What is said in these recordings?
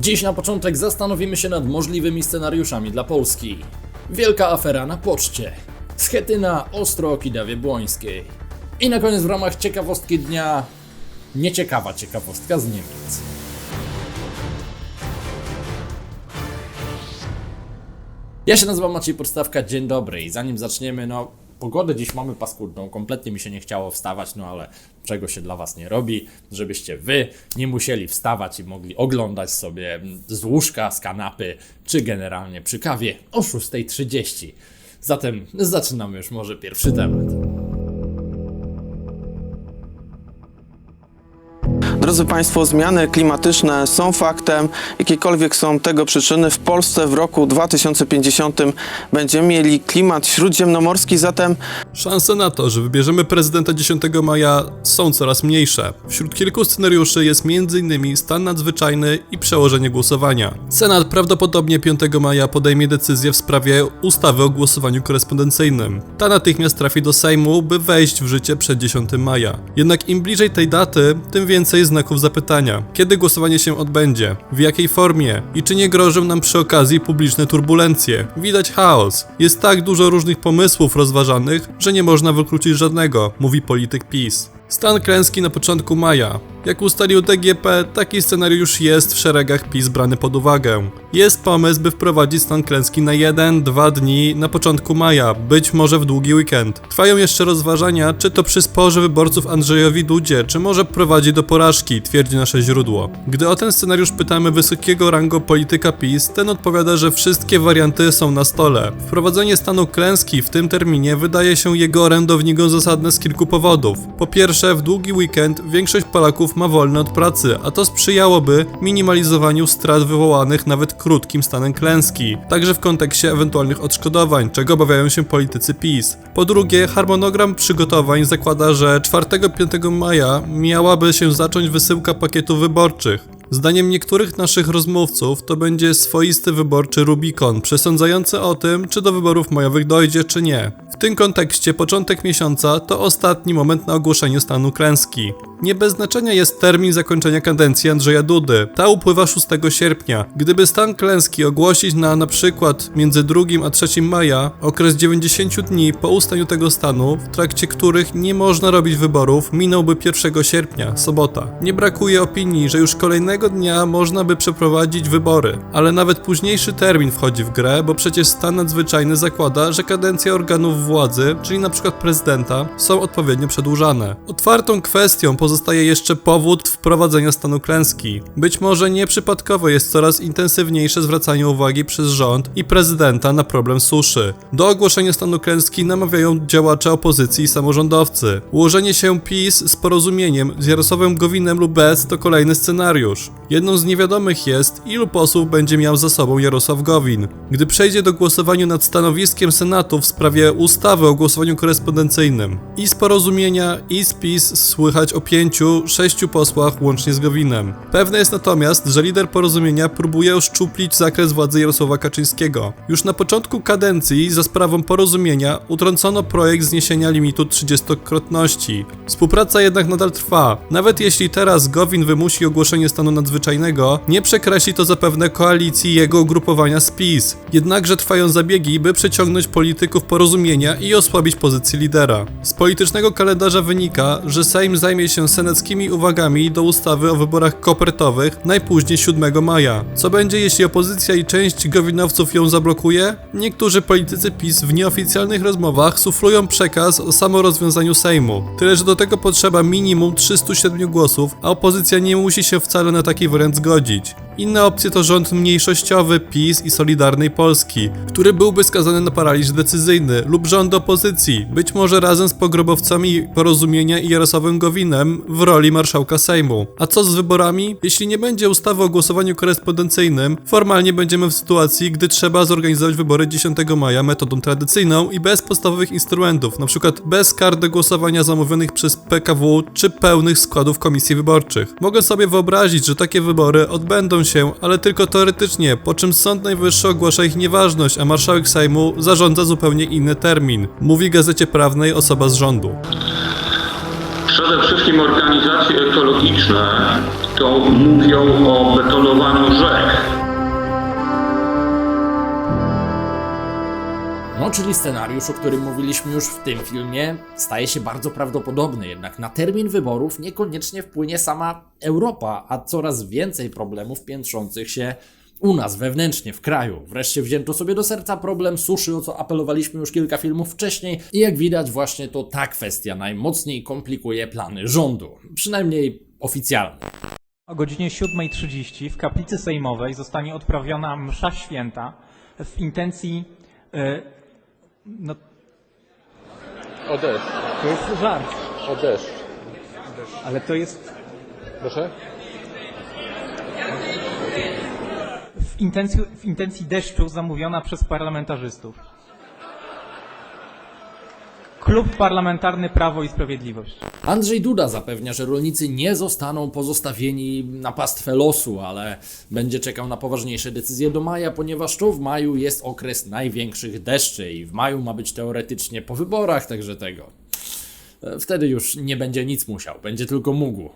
Dziś na początek zastanowimy się nad możliwymi scenariuszami dla Polski. Wielka afera na poczcie. Schetyna ostro o Kidawie Błońskiej. I na koniec w ramach ciekawostki dnia nieciekawa ciekawostka z Niemiec. Ja się nazywam Maciej Podstawka, dzień dobry i zanim zaczniemy, no pogodę dziś mamy paskudną, kompletnie mi się nie chciało wstawać, no ale czego się dla Was nie robi, żebyście Wy nie musieli wstawać i mogli oglądać sobie z łóżka, z kanapy, czy generalnie przy kawie o 6.30. Zatem zaczynamy już może pierwszy temat. Drodzy Państwo, zmiany klimatyczne są faktem. Jakiekolwiek są tego przyczyny, w Polsce w roku 2050 będziemy mieli klimat śródziemnomorski, zatem Szanse na to, że wybierzemy prezydenta 10 maja są coraz mniejsze. Wśród kilku scenariuszy jest m.in. stan nadzwyczajny i przełożenie głosowania. Senat prawdopodobnie 5 maja podejmie decyzję w sprawie ustawy o głosowaniu korespondencyjnym. Ta natychmiast trafi do Sejmu, by wejść w życie przed 10 maja. Jednak im bliżej tej daty, tym więcej znaków zapytania. Kiedy głosowanie się odbędzie? W jakiej formie? I czy nie grożą nam przy okazji publiczne turbulencje? Widać chaos. Jest tak dużo różnych pomysłów rozważanych, że nie można wykluczyć żadnego, mówi polityk PiS. Stan klęski na początku maja. Jak ustalił DGP, taki scenariusz jest w szeregach PiS brany pod uwagę. Jest pomysł, by wprowadzić stan klęski na 1-2 dni na początku maja, być może w długi weekend. Trwają jeszcze rozważania, czy to przysporzy wyborców Andrzejowi Dudzie, czy może prowadzi do porażki, twierdzi nasze źródło. Gdy o ten scenariusz pytamy wysokiego rango polityka PiS, ten odpowiada, że wszystkie warianty są na stole. Wprowadzenie stanu klęski w tym terminie wydaje się jego orędownikom zasadne z kilku powodów. Po pierwsze, w długi weekend większość Polaków ma wolne od pracy, a to sprzyjałoby minimalizowaniu strat wywołanych nawet krótkim stanem klęski, także w kontekście ewentualnych odszkodowań, czego obawiają się politycy PiS. Po drugie, harmonogram przygotowań zakłada, że 4-5 maja miałaby się zacząć wysyłka pakietów wyborczych. Zdaniem niektórych naszych rozmówców to będzie swoisty wyborczy Rubikon, przesądzający o tym, czy do wyborów majowych dojdzie, czy nie. W tym kontekście początek miesiąca to ostatni moment na ogłoszenie stanu klęski. Nie bez znaczenia jest termin zakończenia kadencji Andrzeja Dudy. Ta upływa 6 sierpnia. Gdyby stan klęski ogłosić na przykład między 2 a 3 maja, okres 90 dni po ustaniu tego stanu, w trakcie których nie można robić wyborów, minąłby 1 sierpnia, sobota. Nie brakuje opinii, że już kolejnego dnia można by przeprowadzić wybory, ale nawet późniejszy termin wchodzi w grę, bo przecież stan nadzwyczajny zakłada, że kadencja organów władzy, czyli przykład prezydenta, są odpowiednio przedłużane. Otwartą kwestią pozostaje jeszcze powód wprowadzenia stanu klęski. Być może nieprzypadkowo jest coraz intensywniejsze zwracanie uwagi przez rząd i prezydenta na problem suszy. Do ogłoszenia stanu klęski namawiają działacze opozycji i samorządowcy. Ułożenie się PiS z porozumieniem z Jarosławem Gowinem lub bez to kolejny scenariusz. Jedną z niewiadomych jest, ilu posłów będzie miał za sobą Jarosław Gowin. Gdy przejdzie do głosowania nad stanowiskiem Senatu w sprawie ustawy o głosowaniu korespondencyjnym. I z porozumienia, i z PiS słychać o pięciu, sześciu posłach łącznie z Gowinem. Pewne jest natomiast, że lider porozumienia próbuje uszczuplić zakres władzy Jarosława Kaczyńskiego. Już na początku kadencji za sprawą porozumienia utrącono projekt zniesienia limitu 30-krotności. Współpraca jednak nadal trwa. Nawet jeśli teraz Gowin wymusi ogłoszenie stanu nadzwyczajnego, nie przekreśli to zapewne koalicji jego ugrupowania z PiS. Jednakże trwają zabiegi, by przeciągnąć polityków porozumienia i osłabić pozycję lidera. Z politycznego kalendarza wynika, że Sejm zajmie się senackimi uwagami do ustawy o wyborach kopertowych najpóźniej 7 maja. Co będzie, jeśli opozycja i część gowinowców ją zablokuje? Niektórzy politycy PiS w nieoficjalnych rozmowach suflują przekaz o samorozwiązaniu Sejmu. Tyle, że do tego potrzeba minimum 307 głosów, a opozycja nie musi się wcale na taki wariant zgodzić. Inne opcje to rząd mniejszościowy PiS i Solidarnej Polski, który byłby skazany na paraliż decyzyjny, lub rząd opozycji, być może razem z pogrobowcami porozumienia i Jarosławem Gowinem w roli marszałka Sejmu. A co z wyborami? Jeśli nie będzie ustawy o głosowaniu korespondencyjnym, formalnie będziemy w sytuacji, gdy trzeba zorganizować wybory 10 maja metodą tradycyjną i bez podstawowych instrumentów, np. bez kart do głosowania zamówionych przez PKW czy pełnych składów komisji wyborczych. Mogę sobie wyobrazić, że takie wybory odbędą się, ale tylko teoretycznie, po czym Sąd Najwyższy ogłasza ich nieważność, a marszałek Sejmu zarządza zupełnie inny termin. Mówi gazecie prawnej osoba z rządu. Przede wszystkim organizacje ekologiczne to mówią o betonowaniu rzek. No, czyli scenariusz, o którym mówiliśmy już w tym filmie, staje się bardzo prawdopodobny, jednak na termin wyborów niekoniecznie wpłynie sama Europa, a coraz więcej problemów piętrzących się u nas wewnętrznie, w kraju. Wreszcie wzięto sobie do serca problem suszy, o co apelowaliśmy już kilka filmów wcześniej, i jak widać, właśnie to ta kwestia najmocniej komplikuje plany rządu, przynajmniej oficjalnie. O godzinie 7.30 w kaplicy sejmowej zostanie odprawiona msza święta w intencji. No, O deszcz, to jest żart, o deszcz. ale to jest Proszę? w intencji, w intencji deszczu zamówiona przez parlamentarzystów. Klub Parlamentarny Prawo i Sprawiedliwość. Andrzej Duda zapewnia, że rolnicy nie zostaną pozostawieni na pastwę losu, ale będzie czekał na poważniejsze decyzje do maja, ponieważ to w maju jest okres największych deszczy i w maju ma być teoretycznie po wyborach, także tego. E, Wtedy już nie będzie nic musiał, będzie tylko mógł.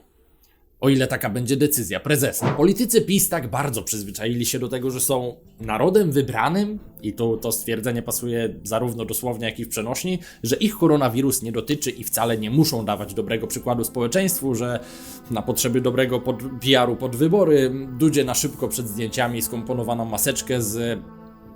O ile taka będzie decyzja prezesa. Politycy PiS tak bardzo przyzwyczaili się do tego, że są narodem wybranym, i to, to stwierdzenie pasuje zarówno dosłownie, jak i w przenośni, że ich koronawirus nie dotyczy i wcale nie muszą dawać dobrego przykładu społeczeństwu, że na potrzeby dobrego pod, PR-u pod wybory Dudzie na szybko przed zdjęciami skomponowano maseczkę z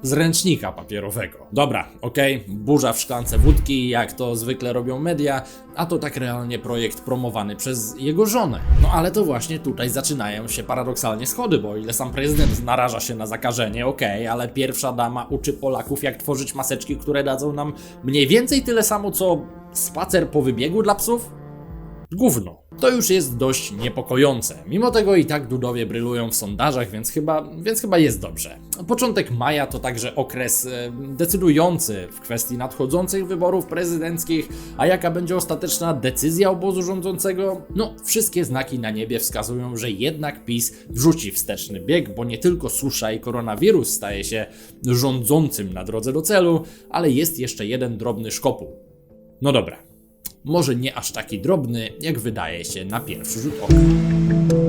z ręcznika papierowego. Dobra, okej, burza w szklance wódki, jak to zwykle robią media, a to tak realnie projekt promowany przez jego żonę. No ale to właśnie tutaj zaczynają się paradoksalnie schody, bo ile sam prezydent naraża się na zakażenie, okej, ale pierwsza dama uczy Polaków, jak tworzyć maseczki, które dadzą nam mniej więcej tyle samo, co spacer po wybiegu dla psów? Gówno. To już jest dość niepokojące. Mimo tego i tak Dudowie brylują w sondażach, więc chyba, więc chyba jest dobrze. Początek maja to także okres e, decydujący w kwestii nadchodzących wyborów prezydenckich, a jaka będzie ostateczna decyzja obozu rządzącego? No, wszystkie znaki na niebie wskazują, że jednak PiS wrzuci wsteczny bieg, bo nie tylko susza i koronawirus staje się rządzącym na drodze do celu, ale jest jeszcze jeden drobny szkopuł. No dobra, może nie aż taki drobny, jak wydaje się na pierwszy rzut oka.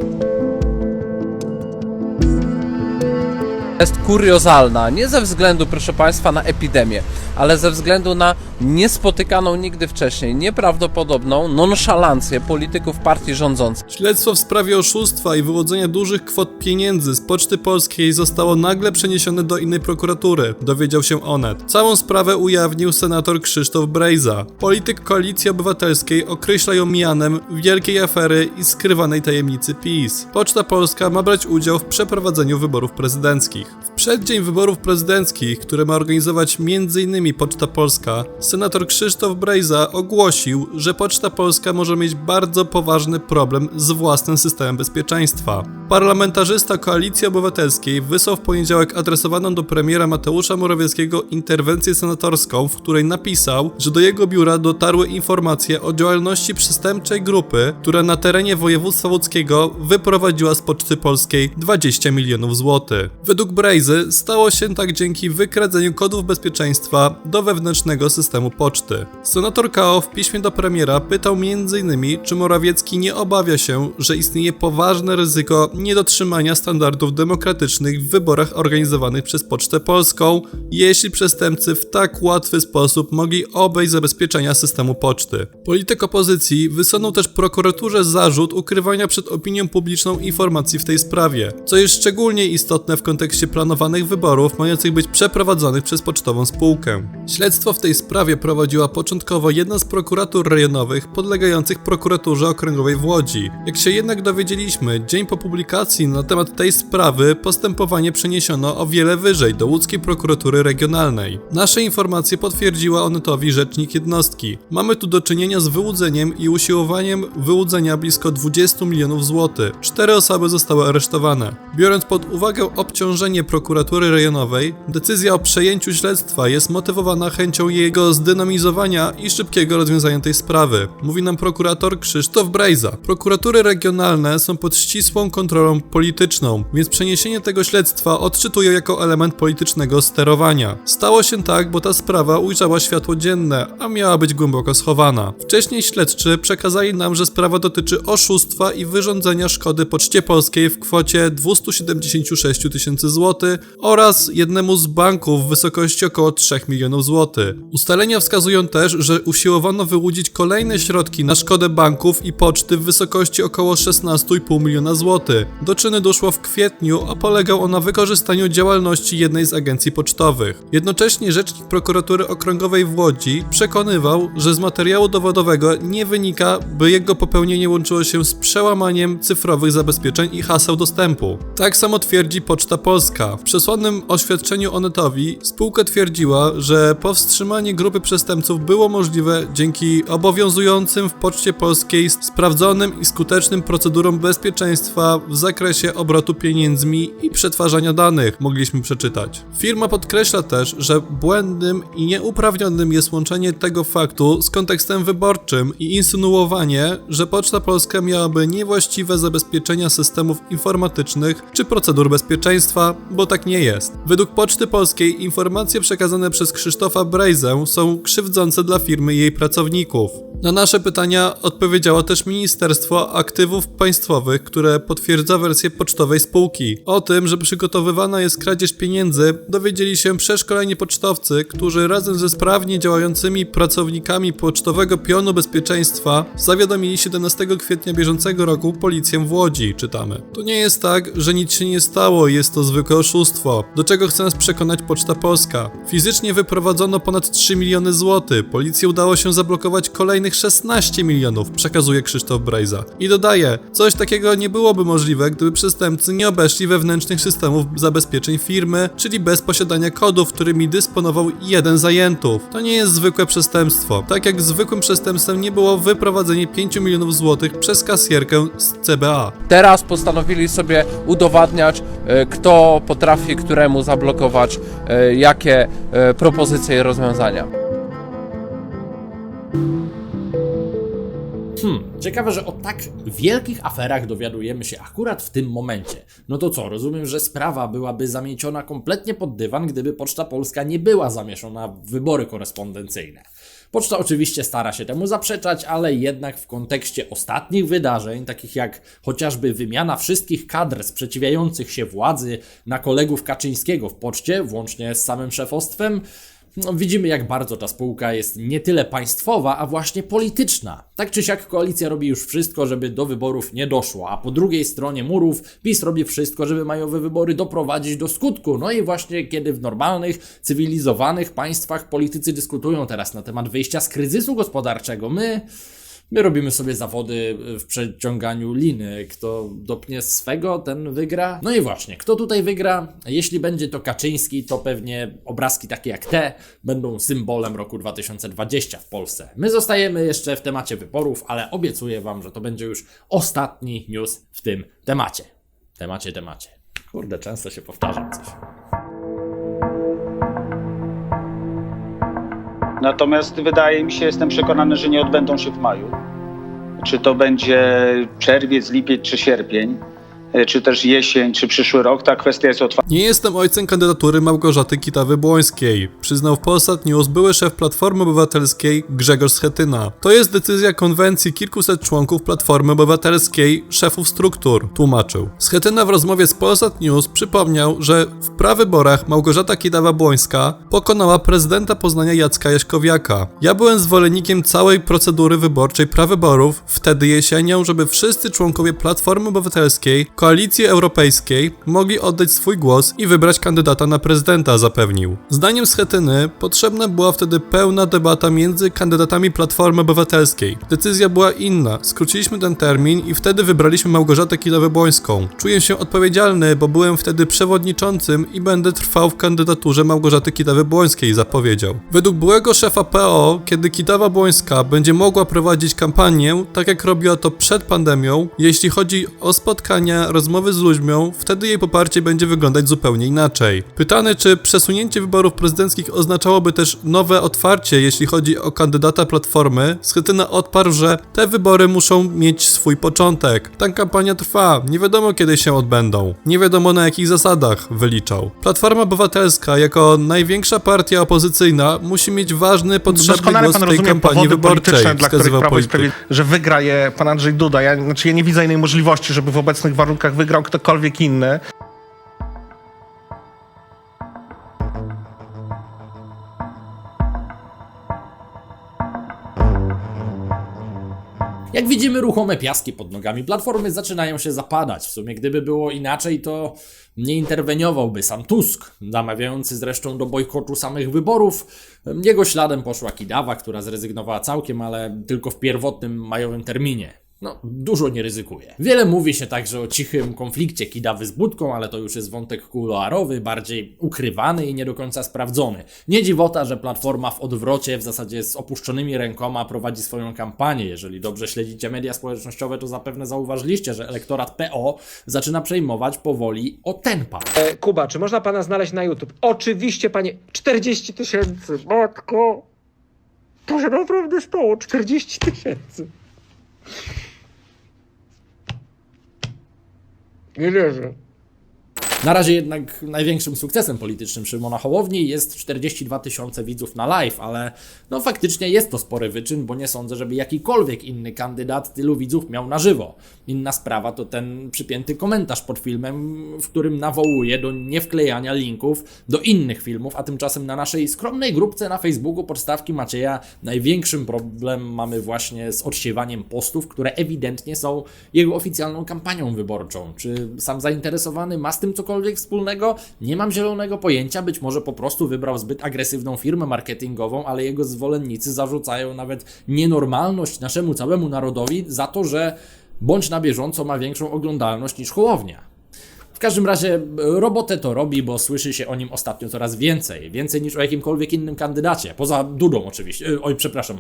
Jest kuriozalna, nie ze względu, proszę Państwa, na epidemię, ale ze względu na niespotykaną nigdy wcześniej, nieprawdopodobną nonszalancję polityków partii rządzącej. Śledztwo w sprawie oszustwa i wyłudzenia dużych kwot pieniędzy z Poczty Polskiej zostało nagle przeniesione do innej prokuratury, dowiedział się Onet. Całą sprawę ujawnił senator Krzysztof Brejza. Polityk Koalicji Obywatelskiej określa ją mianem wielkiej afery i skrywanej tajemnicy PiS. Poczta Polska ma brać udział w przeprowadzeniu wyborów prezydenckich. like przeddzień wyborów prezydenckich, które ma organizować m.in. Poczta Polska, senator Krzysztof Brejza ogłosił, że Poczta Polska może mieć bardzo poważny problem z własnym systemem bezpieczeństwa. Parlamentarzysta Koalicji Obywatelskiej wysłał w poniedziałek adresowaną do premiera Mateusza Morawieckiego interwencję senatorską, w której napisał, że do jego biura dotarły informacje o działalności przestępczej grupy, która na terenie województwa łódzkiego wyprowadziła z Poczty Polskiej 20 milionów złotych. Według Brejzy stało się tak dzięki wykradzeniu kodów bezpieczeństwa do wewnętrznego systemu poczty. Senator KO w piśmie do premiera pytał m.in., czy Morawiecki nie obawia się, że istnieje poważne ryzyko niedotrzymania standardów demokratycznych w wyborach organizowanych przez Pocztę Polską, jeśli przestępcy w tak łatwy sposób mogli obejść zabezpieczenia systemu poczty. Polityk opozycji wysunął też prokuraturze zarzut ukrywania przed opinią publiczną informacji w tej sprawie, co jest szczególnie istotne w kontekście planowanych wyborów mających być przeprowadzonych przez pocztową spółkę. Śledztwo w tej sprawie prowadziła początkowo jedna z prokuratur rejonowych podlegających prokuraturze okręgowej w Łodzi. Jak się jednak dowiedzieliśmy, dzień po publikacji na temat tej sprawy postępowanie przeniesiono o wiele wyżej do łódzkiej prokuratury regionalnej. Nasze informacje potwierdziła Onetowi rzecznik jednostki. Mamy tu do czynienia z wyłudzeniem i usiłowaniem wyłudzenia blisko 20 milionów złotych. Cztery osoby zostały aresztowane. Biorąc pod uwagę obciążenie prokuratury prokuratury rejonowej, decyzja o przejęciu śledztwa jest motywowana chęcią jego zdynamizowania i szybkiego rozwiązania tej sprawy, mówi nam prokurator Krzysztof Brejza. Prokuratury regionalne są pod ścisłą kontrolą polityczną, więc przeniesienie tego śledztwa odczytują jako element politycznego sterowania. Stało się tak, bo ta sprawa ujrzała światło dzienne, a miała być głęboko schowana. Wcześniej śledczy przekazali nam, że sprawa dotyczy oszustwa i wyrządzenia szkody Poczcie Polskiej w kwocie 276 tysięcy złotych oraz jednemu z banków w wysokości około 3 milionów złotych. Ustalenia wskazują też, że usiłowano wyłudzić kolejne środki na szkodę banków i poczty w wysokości około 16,5 miliona złotych. Do czyny doszło w kwietniu, a polegał on na wykorzystaniu działalności jednej z agencji pocztowych. Jednocześnie rzecznik prokuratury okręgowej w Łodzi przekonywał, że z materiału dowodowego nie wynika, by jego popełnienie łączyło się z przełamaniem cyfrowych zabezpieczeń i haseł dostępu. Tak samo twierdzi Poczta Polska. Przesłanym oświadczeniu Onetowi spółka twierdziła, że powstrzymanie grupy przestępców było możliwe dzięki obowiązującym w Poczcie Polskiej sprawdzonym i skutecznym procedurom bezpieczeństwa w zakresie obrotu pieniędzmi i przetwarzania danych, mogliśmy przeczytać. Firma podkreśla też, że błędnym i nieuprawnionym jest łączenie tego faktu z kontekstem wyborczym i insynuowanie, że Poczta Polska miałaby niewłaściwe zabezpieczenia systemów informatycznych czy procedur bezpieczeństwa, bo tak nie jest. Według Poczty Polskiej informacje przekazane przez Krzysztofa Brejzę są krzywdzące dla firmy i jej pracowników. Na nasze pytania odpowiedziało też Ministerstwo Aktywów Państwowych, które potwierdza wersję pocztowej spółki. O tym, że przygotowywana jest kradzież pieniędzy, dowiedzieli się przeszkoleni pocztowcy, którzy razem ze sprawnie działającymi pracownikami Pocztowego Pionu Bezpieczeństwa zawiadomili 17 kwietnia bieżącego roku policję w Łodzi, czytamy. To nie jest tak, że nic się nie stało jest to zwykłe oszustwo, do czego chce nas przekonać Poczta Polska. Fizycznie wyprowadzono ponad 3 miliony złotych, policji udało się zablokować kolejnych 16 milionów, przekazuje Krzysztof Brejza. I dodaje, coś takiego nie byłoby możliwe, gdyby przestępcy nie obeszli wewnętrznych systemów zabezpieczeń firmy, czyli bez posiadania kodów, którymi dysponował jeden zajętów. To nie jest zwykłe przestępstwo. Tak jak zwykłym przestępstwem nie było wyprowadzenie 5 milionów złotych przez kasjerkę z CBA. Teraz postanowili sobie udowadniać, e, kto potrafi któremu zablokować e, jakie e, propozycje i rozwiązania. Hmm, ciekawe, że o tak wielkich aferach dowiadujemy się akurat w tym momencie. No to co, rozumiem, że sprawa byłaby zamieciona kompletnie pod dywan, gdyby Poczta Polska nie była zamieszana w wybory korespondencyjne. Poczta oczywiście stara się temu zaprzeczać, ale jednak w kontekście ostatnich wydarzeń, takich jak chociażby wymiana wszystkich kadr sprzeciwiających się władzy na kolegów Kaczyńskiego w poczcie, włącznie z samym szefostwem, no, widzimy, jak bardzo ta spółka jest nie tyle państwowa, a właśnie polityczna. Tak czy siak koalicja robi już wszystko, żeby do wyborów nie doszło, a po drugiej stronie murów PiS robi wszystko, żeby majowe wybory doprowadzić do skutku. No i właśnie kiedy w normalnych, cywilizowanych państwach politycy dyskutują teraz na temat wyjścia z kryzysu gospodarczego, my. My robimy sobie zawody w przeciąganiu liny. Kto dopnie swego, ten wygra. No i właśnie, kto tutaj wygra? Jeśli będzie to Kaczyński, to pewnie obrazki takie jak te będą symbolem roku 2020 w Polsce. My zostajemy jeszcze w temacie wyborów, ale obiecuję Wam, że to będzie już ostatni news w tym temacie. Temacie, temacie. Kurde, często się powtarzam coś. Natomiast wydaje mi się, jestem przekonany, że nie odbędą się w maju. Czy to będzie czerwiec, lipiec czy sierpień, czy też jesień, czy przyszły rok, ta kwestia jest otwarta. Nie jestem ojcem kandydatury Małgorzaty Kitawy-Błońskiej, przyznał w Polsat News były szef Platformy Obywatelskiej Grzegorz Schetyna. To jest decyzja konwencji kilkuset członków Platformy Obywatelskiej, szefów struktur, tłumaczył. Schetyna w rozmowie z Polsat News przypomniał, że w prawyborach Małgorzata Kidawa-Błońska pokonała prezydenta Poznania Jacka Jaśkowiaka. Ja byłem zwolennikiem całej procedury wyborczej prawyborów, wtedy jesienią, żeby wszyscy członkowie Platformy Obywatelskiej, Koalicji Europejskiej mogli oddać swój głos i wybrać kandydata na prezydenta, zapewnił. Zdaniem Schetyny potrzebna była wtedy pełna debata między kandydatami Platformy Obywatelskiej. Decyzja była inna. Skróciliśmy ten termin i wtedy wybraliśmy Małgorzatę Kidawę-Błońską. Czuję się odpowiedzialny, bo byłem wtedy przewodniczącym i będę trwał w kandydaturze Małgorzaty Kidawy-Błońskiej, zapowiedział. Według byłego szefa PO, kiedy Kidawa-Błońska będzie mogła prowadzić kampanię, tak jak robiła to przed pandemią, jeśli chodzi o spotkania rozmowy z ludźmi, wtedy jej poparcie będzie wyglądać zupełnie inaczej. Pytany, czy przesunięcie wyborów prezydenckich oznaczałoby też nowe otwarcie, jeśli chodzi o kandydata Platformy, Schetyna odparł, że te wybory muszą mieć swój początek. Ta kampania trwa, nie wiadomo kiedy się odbędą. Nie wiadomo na jakich zasadach, wyliczał. Platforma Obywatelska, jako największa partia opozycyjna, musi mieć ważny, potrzebny głos w tej rozumie kampanii wyborczej, dla wskazywał polityk. Że wygra je pan Andrzej Duda. Ja, znaczy, ja nie widzę innej możliwości, żeby w obecnych warunkach wygrał ktokolwiek inny. Jak widzimy, ruchome piaski pod nogami platformy zaczynają się zapadać. W sumie, gdyby było inaczej, to nie interweniowałby sam Tusk, namawiający zresztą do bojkotu samych wyborów. Jego śladem poszła Kidawa, która zrezygnowała całkiem, ale tylko w pierwotnym majowym terminie. No, dużo nie ryzykuje. Wiele mówi się także o cichym konflikcie Kidawy z Budką, ale to już jest wątek kuluarowy, bardziej ukrywany i nie do końca sprawdzony. Nie dziwota, że Platforma w odwrocie, w zasadzie z opuszczonymi rękoma prowadzi swoją kampanię. Jeżeli dobrze śledzicie media społecznościowe, to zapewne zauważyliście, że elektorat PO zaczyna przejmować powoli o ten pan. E, Kuba, czy można pana znaleźć na YouTube? Oczywiście, panie. 40 tysięcy, matko. To się naprawdę stało. 40 tysięcy. Nie wierzę. Na razie jednak największym sukcesem politycznym Szymona Hołowni jest 42 tysiące widzów na live, ale no faktycznie jest to spory wyczyn, bo nie sądzę, żeby jakikolwiek inny kandydat tylu widzów miał na żywo. Inna sprawa to ten przypięty komentarz pod filmem, w którym nawołuje do niewklejania linków do innych filmów, a tymczasem na naszej skromnej grupce na Facebooku podstawki Macieja największym problem mamy właśnie z odsiewaniem postów, które ewidentnie są jego oficjalną kampanią wyborczą. Czy sam zainteresowany ma z tym cokolwiek wspólnego? Nie mam zielonego pojęcia, być może po prostu wybrał zbyt agresywną firmę marketingową, ale jego zwolennicy zarzucają nawet nienormalność naszemu całemu narodowi za to, że bądź na bieżąco ma większą oglądalność niż Hołownia. W każdym razie e, robotę to robi, bo słyszy się o nim ostatnio coraz więcej. Więcej niż o jakimkolwiek innym kandydacie. Poza Dudą oczywiście. E, Oj, przepraszam.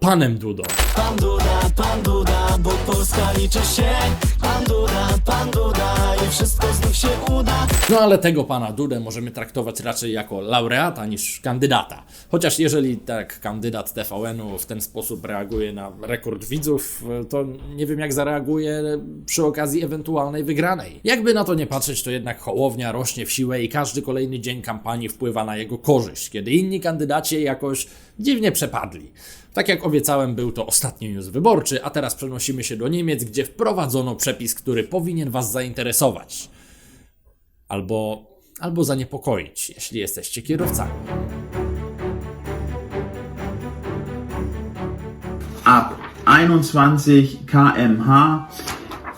Panem Dudą. Pan Duda, pan Duda, bo Polska liczy się Pan Duda, pan Duda i wszystko znów się uda No ale tego pana Dudę możemy traktować raczej jako laureata niż kandydata. Chociaż jeżeli tak kandydat TVN-u w ten sposób reaguje na rekord widzów, to nie wiem jak zareaguje przy okazji ewentualnej wygranej. Jakby na to nie patrzeć, to jednak Hołownia rośnie w siłę i każdy kolejny dzień kampanii wpływa na jego korzyść, kiedy inni kandydaci jakoś dziwnie przepadli. Tak jak obiecałem, był to ostatni news wyborczy, a teraz przenosimy się do Niemiec, gdzie wprowadzono przepis, który powinien Was zainteresować albo, albo zaniepokoić, jeśli jesteście kierowcami. Ab 21 km/h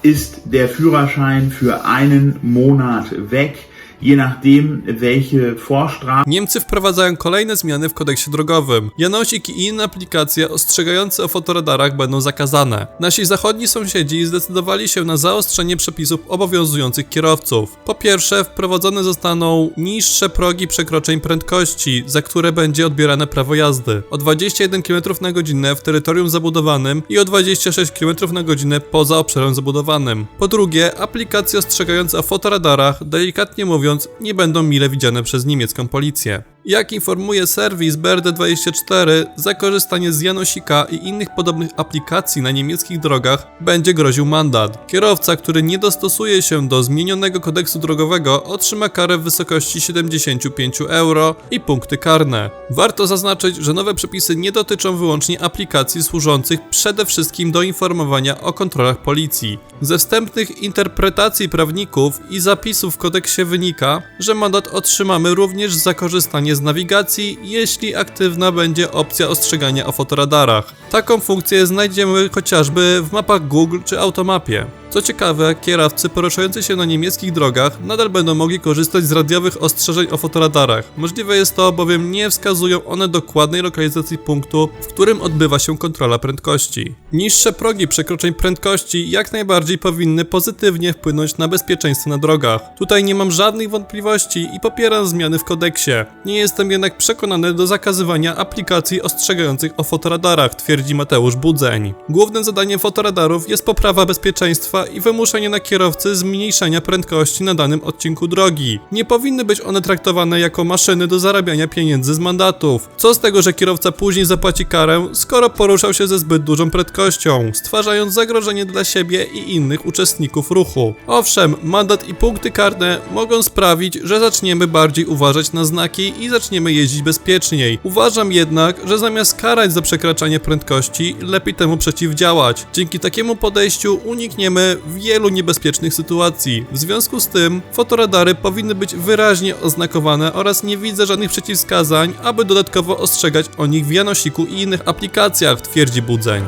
ist der Führerschein für einen Monat weg, je nachdem welche Vorstrafen Niemcy wprowadzają kolejne zmiany w kodeksie drogowym. Janosik i inne aplikacje ostrzegające o fotoradarach będą zakazane. Nasi zachodni sąsiedzi zdecydowali się na zaostrzenie przepisów obowiązujących kierowców. Po pierwsze, wprowadzone zostaną niższe progi przekroczeń prędkości, za które będzie odbierane prawo jazdy. O 21 km na godzinę w terytorium zabudowanym i o 26 km na godzinę poza obszarem zabudowanym. Po drugie, aplikacje ostrzegające o fotoradarach, delikatnie mówiąc, nie będą mile widziane przez niemiecką policję. Jak informuje serwis BRD24, za korzystanie z Janosika i innych podobnych aplikacji na niemieckich drogach będzie groził mandat. Kierowca, który nie dostosuje się do zmienionego kodeksu drogowego, otrzyma karę w wysokości 75 euro i punkty karne. Warto zaznaczyć, że nowe przepisy nie dotyczą wyłącznie aplikacji służących przede wszystkim do informowania o kontrolach policji. Ze wstępnych interpretacji prawników i zapisów w kodeksie wynika, że mandat otrzymamy również za korzystanie z nawigacji, jeśli aktywna będzie opcja ostrzegania o fotoradarach. Taką funkcję znajdziemy chociażby w mapach Google czy Automapie. Co ciekawe, kierowcy poruszający się na niemieckich drogach nadal będą mogli korzystać z radiowych ostrzeżeń o fotoradarach. Możliwe jest to, bowiem nie wskazują one dokładnej lokalizacji punktu, w którym odbywa się kontrola prędkości. Niższe progi przekroczeń prędkości jak najbardziej powinny pozytywnie wpłynąć na bezpieczeństwo na drogach. Tutaj nie mam żadnych wątpliwości i popieram zmiany w kodeksie. Nie jestem jednak przekonany do zakazywania aplikacji ostrzegających o fotoradarach, twierdzi Mateusz Budzeń. Głównym zadaniem fotoradarów jest poprawa bezpieczeństwa i wymuszenie na kierowcy zmniejszenia prędkości na danym odcinku drogi. Nie powinny być one traktowane jako maszyny do zarabiania pieniędzy z mandatów. Co z tego, że kierowca później zapłaci karę, skoro poruszał się ze zbyt dużą prędkością, stwarzając zagrożenie dla siebie i innych uczestników ruchu. Owszem, mandat i punkty karne mogą sprawić, że zaczniemy bardziej uważać na znaki i zaczniemy jeździć bezpieczniej. Uważam jednak, że zamiast karać za przekraczanie prędkości, lepiej temu przeciwdziałać. Dzięki takiemu podejściu unikniemy wielu niebezpiecznych sytuacji. W związku z tym, fotoradary powinny być wyraźnie oznakowane oraz nie widzę żadnych przeciwwskazań, aby dodatkowo ostrzegać o nich w Janosiku i innych aplikacjach, twierdzi Budzeń.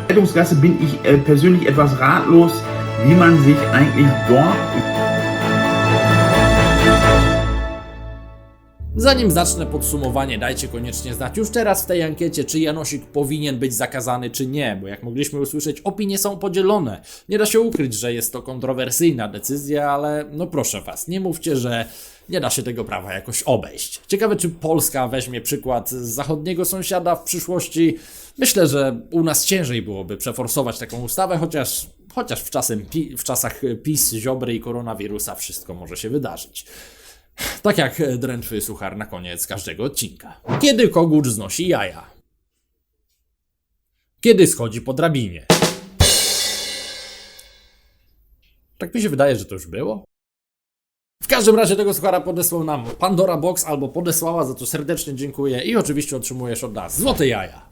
Bin ich äh, persönlich etwas ratlos, wie man sich eigentlich dort Zanim zacznę podsumowanie, dajcie koniecznie znać już teraz w tej ankiecie, czy Janosik powinien być zakazany, czy nie, bo jak mogliśmy usłyszeć, opinie są podzielone. Nie da się ukryć, że jest to kontrowersyjna decyzja, ale no proszę was, nie mówcie, że nie da się tego prawa jakoś obejść. Ciekawe, czy Polska weźmie przykład z zachodniego sąsiada w przyszłości. Myślę, że u nas ciężej byłoby przeforsować taką ustawę, chociaż, chociaż w, czasem, w czasach PiS, Ziobry i koronawirusa wszystko może się wydarzyć. Tak jak drętwy suchar na koniec każdego odcinka. Kiedy kogut znosi jaja? Kiedy schodzi po drabinie? Tak mi się wydaje, że to już było. W każdym razie tego suchara podesłał nam Pandora Box albo podesłała, za co serdecznie dziękuję i oczywiście otrzymujesz od nas złote jaja.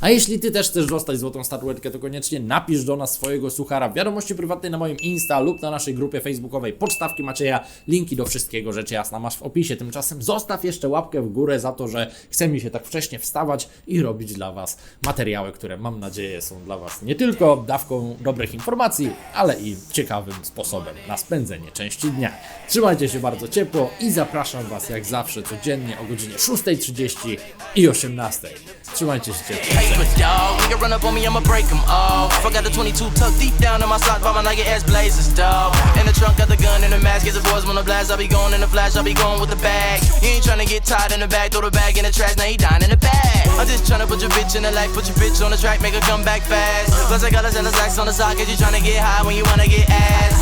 A jeśli ty też chcesz dostać złotą statuetkę, to koniecznie napisz do nas swojego suchara w wiadomości prywatnej na moim Insta lub na naszej grupie facebookowej Podstawki Macieja. Linki do wszystkiego rzecz jasna masz w opisie. Tymczasem zostaw jeszcze łapkę w górę za to, że chce mi się tak wcześnie wstawać i robić dla Was materiały, które mam nadzieję są dla Was nie tylko dawką dobrych informacji, ale i ciekawym sposobem na spędzenie części dnia. Trzymajcie się bardzo ciepło i zapraszam Was jak zawsze codziennie o godzinie 6.30 i 18.00. Trzymajcie się ciepło. Paper, dog. Nigga run up on me, I'ma break them off. I got the 22 tucked deep down in my sock, by my Nike ass blazers, dog. In the trunk, got the gun and the mask. Get the boys wanna blast, I'll be going in the flash, I'll be going with the bag. You ain't tryna get tied in the bag, throw the bag in the trash, now he dying in the bag. I'm just tryna put your bitch in the life, put your bitch on the track, make her come back fast. Plus, I got a zella sacks on the socket, you tryna get high when you wanna get ass.